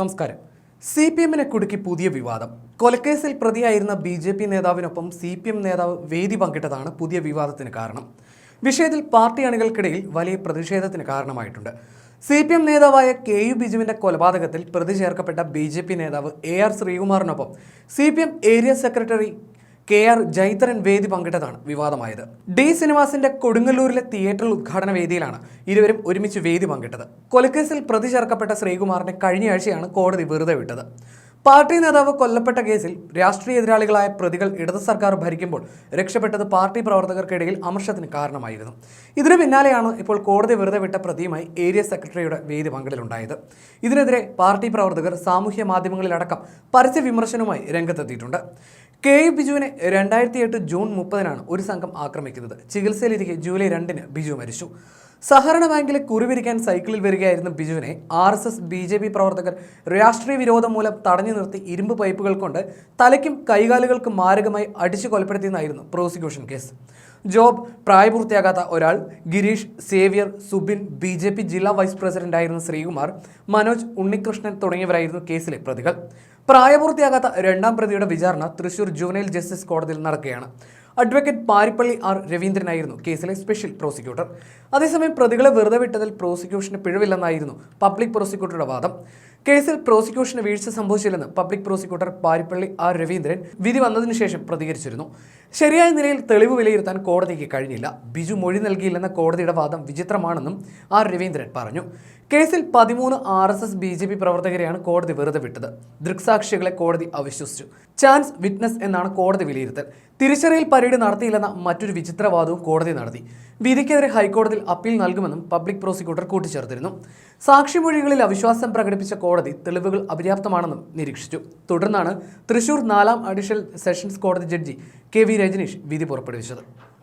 നമസ്കാരം. C P എമ്മിനെ കുടുക്കി പുതിയ വിവാദം. കൊലക്കേസിൽ പ്രതിയായിരുന്ന ബി ജെ പി നേതാവിനൊപ്പം സി പി എം നേതാവ് വേദി പങ്കിട്ടതാണ് പുതിയ വിവാദത്തിന് കാരണം. വിഷയത്തിൽ പാർട്ടി അണികൾക്കിടയിൽ വലിയ പ്രതിഷേധത്തിന് കാരണമായിട്ടുണ്ട്. സി പി എം നേതാവായ കെ യു ബിജുവിന്റെ കൊലപാതകത്തിൽ പ്രതി ചേർക്കപ്പെട്ട ബി ജെ പി നേതാവ് A R ശ്രീകുമാറിനൊപ്പം C P M area secretary K R Jaithran വേദി പങ്കിട്ടതാണ് വിവാദമായത്. ഡി സിനിമാസിന്റെ കൊടുങ്ങല്ലൂരിലെ തിയേറ്റർ ഉദ്ഘാടന വേദിയിലാണ് ഇരുവരും ഒരുമിച്ച് വേദി പങ്കിട്ടത്. കൊലക്കേസിൽ പ്രതി ചേർക്കപ്പെട്ട ശ്രീകുമാറിനെ കഴിഞ്ഞയാഴ്ചയാണ് കോടതി വെറുതെ വിട്ടത്. പാർട്ടി നേതാവ് കൊല്ലപ്പെട്ട കേസിൽ രാഷ്ട്രീയ എതിരാളികളായ പ്രതികൾ ഇടത് സർക്കാർ ഭരിക്കുമ്പോൾ രക്ഷപ്പെട്ടത് പാർട്ടി പ്രവർത്തകർക്കിടയിൽ അമർഷത്തിന് കാരണമായിരുന്നു. ഇതിനു പിന്നാലെയാണ് ഇപ്പോൾ കോടതി വെറുതെ വിട്ട പ്രതിയുമായി ഏരിയ സെക്രട്ടറിയുടെ വേദി പങ്കിടലുണ്ടായത്. ഇതിനെതിരെ പാർട്ടി പ്രവർത്തകർ സാമൂഹ്യ മാധ്യമങ്ങളിലടക്കം പരസ്യ വിമർശനവുമായി രംഗത്തെത്തിയിട്ടുണ്ട്. കെ. യു. ബിജുവിനെ രണ്ടായിരത്തി എട്ട് ജൂൺ മുപ്പതിനാണ് ഒരു സംഘം ആക്രമിക്കുന്നത്. ചികിത്സയിലിരിക്കെ ജൂലൈ രണ്ടിന് ബിജു മരിച്ചു. സഹകരണ ബാങ്കിലെ കുറിവിരിക്കാൻ സൈക്കിളിൽ വരികയായിരുന്ന ബിജുവിനെ R S S B J P പ്രവർത്തകർ രാഷ്ട്രീയ വിരോധം മൂലം തടഞ്ഞു നിർത്തി ഇരുമ്പ് പൈപ്പുകൾ കൊണ്ട് തലയ്ക്കും കൈകാലുകൾക്കും മാരകമായി അടിച്ചു കൊലപ്പെടുത്തിയെന്നായിരുന്നു പ്രോസിക്യൂഷൻ കേസ്. ജോബ് പ്രായപൂർത്തിയാകാത്ത ഒരാൾ Girish Xavier Subin B J P ജില്ലാ വൈസ് പ്രസിഡന്റായിരുന്ന ശ്രീകുമാർ മനോജ് ഉണ്ണികൃഷ്ണൻ തുടങ്ങിയവരായിരുന്നു കേസിലെ പ്രതികൾ. പ്രായപൂർത്തിയാകാത്ത രണ്ടാം പ്രതിയുടെ വിചാരണ തൃശൂർ ജുവനൈൽ ജസ്റ്റിസ് കോടതിയിൽ നടക്കുകയാണ്. അഡ്വക്കേറ്റ് പാരിപ്പള്ളി ആർ രവീന്ദ്രനായിരുന്നു കേസിലെ സ്പെഷ്യൽ പ്രോസിക്യൂട്ടർ അതേസമയം പ്രതികളെ വെറുതെ വിട്ടതിൽ പ്രോസിക്യൂഷന് പിഴവില്ലെന്നായിരുന്നു പബ്ലിക് പ്രോസിക്യൂട്ടറുടെ വാദം. കേസിൽ പ്രോസിക്യൂഷന് വീഴ്ച സംഭവിച്ചില്ലെന്ന് public prosecutor Parippally R Raveendran വിധി വന്നതിനു ശേഷം പ്രതികരിച്ചിരുന്നു. ശരിയായ നിലയിൽ തെളിവ് വിലയിരുത്താൻ കോടതിക്ക് കഴിഞ്ഞില്ല. ബിജു മൊഴി നൽകിയില്ലെന്ന കോടതിയുടെ വാദം വിചിത്രമാണെന്നും ആർ രവീന്ദ്രൻ പറഞ്ഞു. കേസിൽ പതിമൂന്ന് R S S B J P പ്രവർത്തകരെയാണ് കോടതി വെറുതെ വിട്ടത്. ദൃക്സാക്ഷികളെ കോടതി അവിശ്വസിച്ചു. ചാൻസ് വിറ്റ്നസ് എന്നാണ് കോടതി വിലയിരുത്തൽ. തിരിച്ചറിയൽ പരേഡ് നടത്തിയില്ലെന്ന മറ്റൊരു വിചിത്രവാദവും കോടതി നടത്തി. വിധിക്കെതിരെ ഹൈക്കോടതിയിൽ അപ്പീൽ നൽകുമെന്നും പബ്ലിക് പ്രോസിക്യൂട്ടർ കൂട്ടിച്ചേർത്തിരുന്നു. സാക്ഷിമൊഴികളിൽ അവിശ്വാസം പ്രകടിപ്പിച്ച കോടതി തെളിവുകൾ അപര്യാപ്തമാണെന്നും നിരീക്ഷിച്ചു. തുടർന്നാണ് തൃശൂർ നാലാം അഡീഷണൽ സെഷൻസ് കോടതി ജഡ്ജി കെ വി രജനീഷ് വിധി പുറപ്പെടുവിച്ചത്.